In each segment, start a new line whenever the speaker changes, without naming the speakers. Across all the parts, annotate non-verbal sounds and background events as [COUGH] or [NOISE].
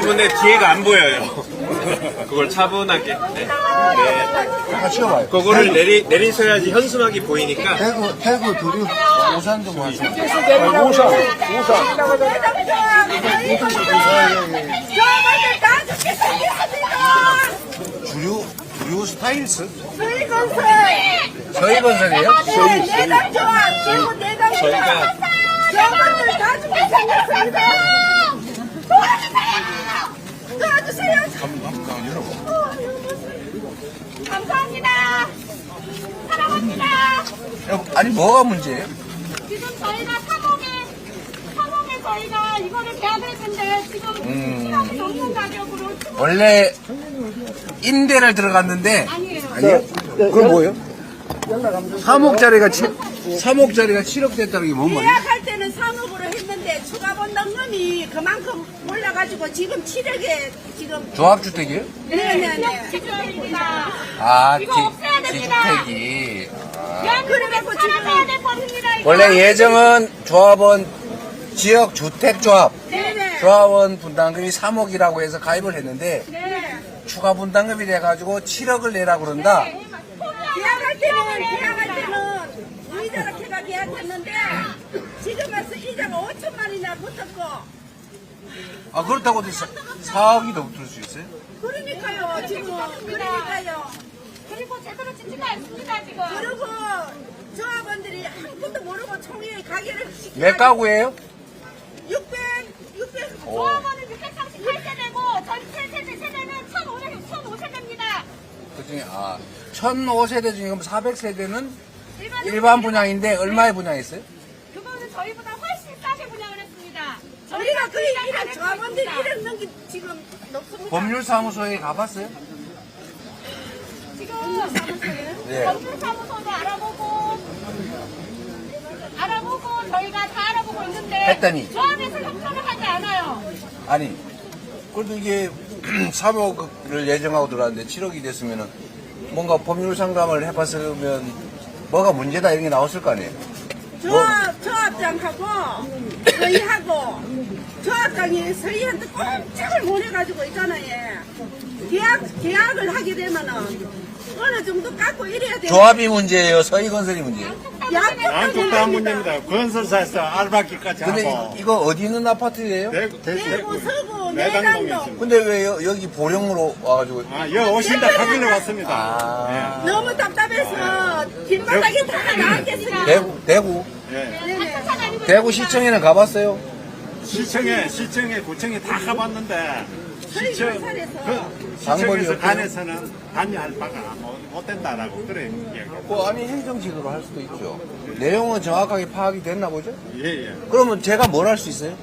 때문에 뒤에가 안 보여요. 그걸 차분하게. 네.
한번 쉬어봐요.
그거를 내리, 내리셔야지 현수막이 보이니까.
대구, 대구 두류 오산도 뭐 하세요?
오산, 오산. 저번에 다 죽게 생겼습니다.
주류, 주류 스타일스?
저희 건설.
저희 건설이에요?
네, 내당 좋아. 최고 내당 좋아.
저희가-
저번에 다 죽게 생겼습니다. 도와주세요. 도와주세요. 감사합니다. 사랑합니다.
아니, 뭐가 문제예요?
지금 저희가 사목에 사목에 저희가 이거를 계약을 했는데 지금
음.
시간이 넘는 가격으로
원래 임대를 들어갔는데
아니에요.
아니요? 그건 뭐예요? 3억짜리가 7, 3억짜리가 7억 됐다는 게 뭔 말이에요?
계약할 때 는 3억으로 했는데 추가 번당금이 그만큼 올라가지고 지금 7억에 지금
조합주택이에요?
네네네.
지주입니다.
아,
이거 없애야 됩니다.
지주택이.
대한민국에 살아가야 될 법입니다. 이거.
원래 예정은 조합원 지역 주택 조합
네네.
조합원 분담금이 3억이라고 해서 가입을 했는데
네.
추가 분담금이 돼가지고 7억을 내라 그런다.
계약할 때는 계약할 때는 의자가 걔가 계약했는데 지금 와서 이자가 5천만 원이나 붙었고
아 그렇다고 해서 4억이 더 붙을 수 있어요?
그러니까요 지금 그러니까요
그리고 제대로 짓지가 않습니다 지금.
그리고 조합원들이 아무것도 모르고 총회에 가게를 시키고
몇 가구예요?
600 600
조합원은 638세대고 전체 세대 세대는 1,500 1,500세대입니다.
그 중에 아 1005세대 중에 그럼 400세대는 일반 분양인데 얼마에 분양했어요?
그거는 저희보다 훨씬 싸게 분양을 했습니다.
우리가 그
저희가
이런
다
조합원들이. 이런 넘기 지금 높습니다
법률사무소에 가봤어요?
지금
네.
법률사무소도 알아보고 알아보고 저희가 다 알아보고 있는데
했더니?
조합에서 협조를 하지 않아요.
아니 그래도 이게 [CLEARS THROAT] 3억을 예정하고 들어왔는데 7억이 됐으면은 뭔가 법률 상담을 해봤으면 뭐가 문제다 이런 게 나왔을 거 아니에요?
조 합 조합장하고 서희하고 조합장이 서희한테 꼼짝을 못 해가지고 있잖아요 계약 계약을 하게 되면은 어느 정도 깎고 이래야 돼
조합이 문제예요? 서희 건설이 문제예요?
양쪽
다 문제입니다. 건설사에서 알바기까지
근데
하고
이, 이거 어디 있는 아파트예요?
대구, 대구,
대구 서구 내당동.
근데 왜 여, 여기 보령으로 와가지고
아, 여기 오신다 하길래 왔습니다.
아
너무 답답해서 길바닥에 다 나왔겠어요
대구 대구
예. 예.
대구 시청에는 가봤어요?
시청에, 시청에, 구청에 다 가봤는데, 시청. 그,
방법이
시청에서? 간에서는 단위할 바가 못, 못 된다라고 그래 얘기하고.
뭐 아니 행정직으로 할 수도 있죠. 내용은 정확하게 파악이 됐나 보죠?
예, 예.
그러면 제가 뭘 할 수 있어요?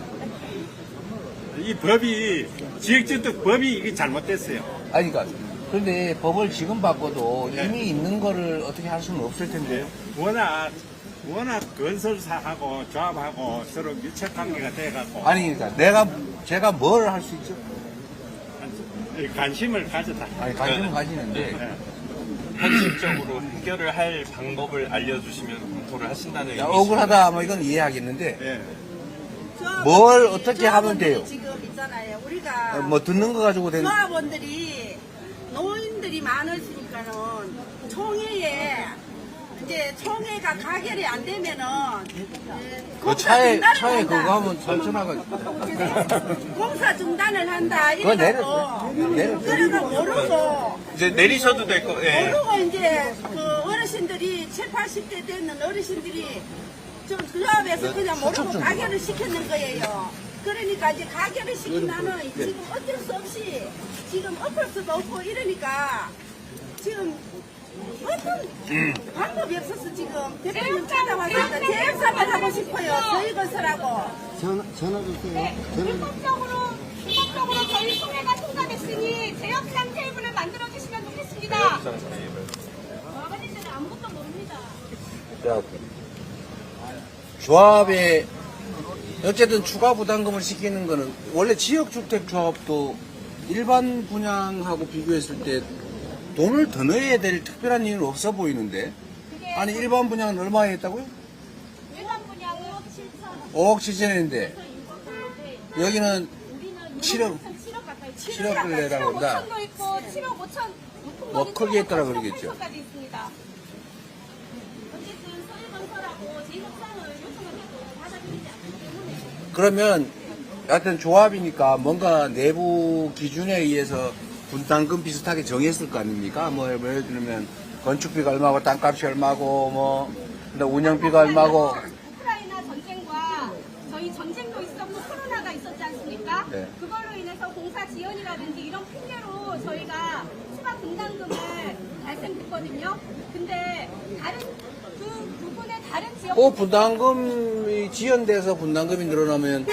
이 법이, 지역주택 법이 이게 잘못됐어요.
아니 그러니까 근데 법을 지금 바꿔도
네.
이미 있는 거를 어떻게 할 수는 없을 텐데요.
워낙, 워낙 건설사하고 조합하고 서로 밀착 관계가 돼갖고.
아니 그러니까 내가 제가 뭘 할 수 있죠?
이 관심을 가졌다.
아니 관심은
네.
가지는데
예.
현실적으로 해결을 할 방법을 알려주시면 검토를 하신다는
야. 억울하다 뭐 이건 이해하겠는데
예.
뭘 어떻게 하면 돼요?
지금 있잖아요 우리가
어, 뭐 듣는 거 가지고 되는
조합원들이 노인들이 많으시니까는 총회에 이제 총회가 가결이 안 되면은
그 차에 차에 그거 하면 설전화가 [LAUGHS]
공사 중단을 한다
그거 내려-
이러고.
내려-
그래가 모르고.
이제 내리셔도 될 거, 예.
모르고 이제 그 어르신들이 7, 80대 되는 어르신들이 좀 조합에서 그냥 모르고 가결을 시켰는 거예요. 그러니까 이제 가결을 시킨다는 지금 어쩔 수 없이 지금 엎을 수도 없고 이러니까 지금 어떤 방법이 없어서 지금 대표님 찾아왔습니다. 재협상을 하고 싶어요. 저희 것을하고.
네, 불법적으로 불법적으로 저희 소매가 통과됐으니 재협상 테이블을 만들어 주시면 좋겠습니다. 아버님들은 아무것도 모릅니다.
자, 조합에 어쨌든 추가 부담금을 시키는 거는 원래 지역주택 조합도 일반 분양하고 비교했을 때 돈을 더 넣어야 될 특별한 이유는 없어 보이는데 아니 일반 분양은 얼마 했다고요?
일반 분양은 7천
5억 7천인데 여기는 7억
7억
7억 을 내라고
7억
한다.
5천도 있고 7억 5천 높은
뭐
거는
크기에
7억
따라
8천,
그러겠죠.
8천까지 있습니다. 어쨌든 소유건설하고 제3상을 요청을 해도 받아들이지 않기 때문에
그러면 하여튼 조합이니까 뭔가 내부 기준에 의해서 분담금 비슷하게 정했을 거 아닙니까? 뭐 예를 들면 건축비가 얼마고 땅값이 얼마고 뭐 그다음 운영비가 얼마고
우크라이나 전쟁과 저희 전쟁도 있었고 코로나가 있었지 않습니까?
네.
그걸로 인해서 공사 지연이라든지 이런 핑계로 저희가 추가 분담금을 발생했거든요. 근데 다른 그 부분에 다른 지역
그 분담금이 지연돼서 분담금이 늘어나면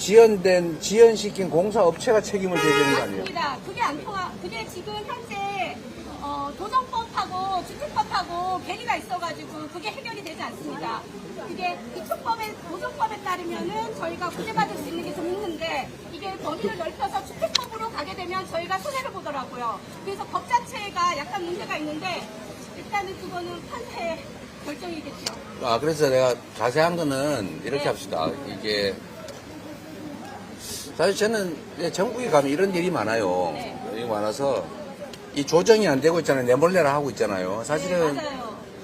지연된 지연시킨 공사 업체가 책임을 져야 되는 거 아니에요?
맞습니다. 그게 안 통하. 그게 지금 현재 어, 도정법하고 주택법하고 괴리가 있어가지고 그게 해결이 되지 않습니다. 그게 이초법에 도정법에 따르면은 저희가 구제받을 수 있는 게 좀 있는데 이게 범위를 넓혀서 주택법으로 가게 되면 저희가 손해를 보더라고요. 그래서 법 자체가 약간 문제가 있는데 일단은 그거는 판사의 결정이겠죠.
아 그래서 내가 자세한 거는 이렇게
네.
합시다. 이게 사실 저는 전국에 가면 이런 일이 많아요.
네.
일이 많아서 이 조정이 안 되고 있잖아요. 내몰래라 하고 있잖아요. 사실은
네.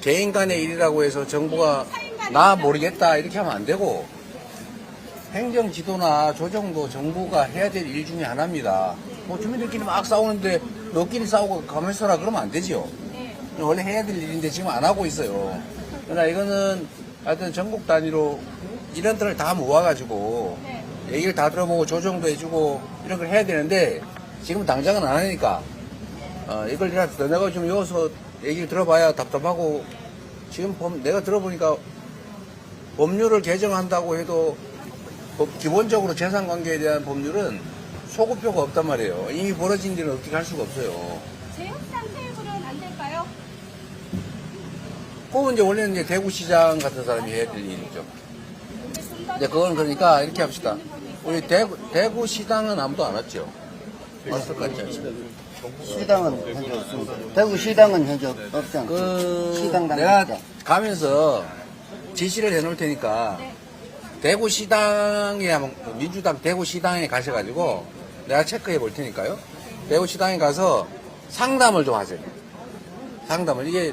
개인 간의 일이라고 해서 정부가
네,
나. 모르겠다 이렇게 하면 안 되고 행정 지도나 조정도 정부가 해야 될 일 중에 하나입니다. 뭐 주민들끼리 막 싸우는데 너끼리 싸우고 가만히 있어라 그러면 안 되지요.
네.
원래 해야 될 일인데 지금 안 하고 있어요. 그러나 이거는 하여튼 전국 단위로 인원들을 다 모아가지고
네.
얘기를 다 들어보고 조정도 해주고 이런 걸 해야 되는데 지금 당장은 안 하니까 어, 이걸 내가, 내가 좀 여기서 얘기를 들어봐야 답답하고 지금 법- 내가 들어보니까 법률을 개정한다고 해도 법- 기본적으로 재산관계에 대한 법률은 소급표가 없단 말이에요. 이미 벌어진 일은 어떻게 할 수가 없어요.
재협상 테이블은 안 될까요?
그건 이제 원래는 이제 대구시장 같은 사람이 해야 될 일이죠.
근데
그건 그러니까 이렇게 합시다. 우리 대구, 대구 시당은 아무도 안 왔죠. 왔을 것 같지 않습니까?
시당은 현재 없습니다. 대구 시당은 현재 없- 없지 않습니다.
그,
시당
내가
당입니다.
가면서 지시를 해놓을 테니까
네.
대구 시당에 한번, 민주당 대구 시당에 가셔가지고 내가 체크해 볼 테니까요. 대구 시당에 가서 상담을 좀 하세요. 상담을. 이게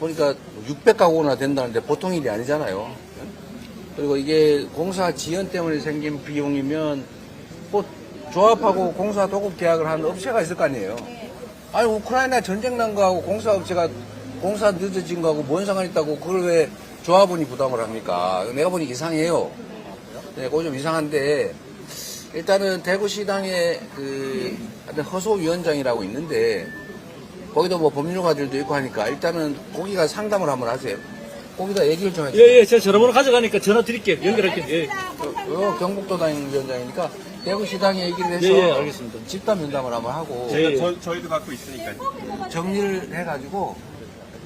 보니까 600가구나 된다는데 보통 일이 아니잖아요. 그리고 이게 공사 지연 때문에 생긴 비용이면 뭐 조합하고 공사 도급 계약을 한 업체가 있을 거 아니에요. 아니 우크라이나 전쟁 난 거하고 공사 업체가 공사 늦어진 거하고 뭔 상관 있다고 그걸 왜 조합원이 부담을 합니까? 내가 보니 이상해요. 네, 그거 좀 이상한데 일단은 대구시당에 그 허소위원장이라고 있는데 거기도 뭐 법률가들도 있고 하니까 일단은 거기가 상담을 한번 하세요. 거기다 얘기를 좀 해주세요.
예, 예, 제가 전화번호 가져가니까 전화 드릴게요. 연결할게요. 예.
알겠습니다.
요
감사합니다.
경북도 당 위원장이니까 대구시당에 얘기를 해서
예, 예, 알겠습니다.
집단 면담을 한번 하고
예.
저, 저희도 갖고 있으니까요.
정리를 해가지고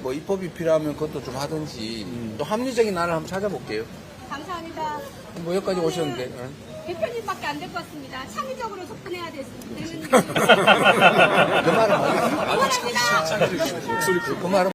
뭐 입법이 필요하면 그것도 좀 하든지 또 합리적인 안을 한번 찾아볼게요.
감사합니다.
뭐 여기까지 오셨는데 응?
대표님밖에 안 될 것 같습니다. 창의적으로 접근해야 되는 [LAUGHS]
그 말은 뭐예요?
응원합니다.
그 말은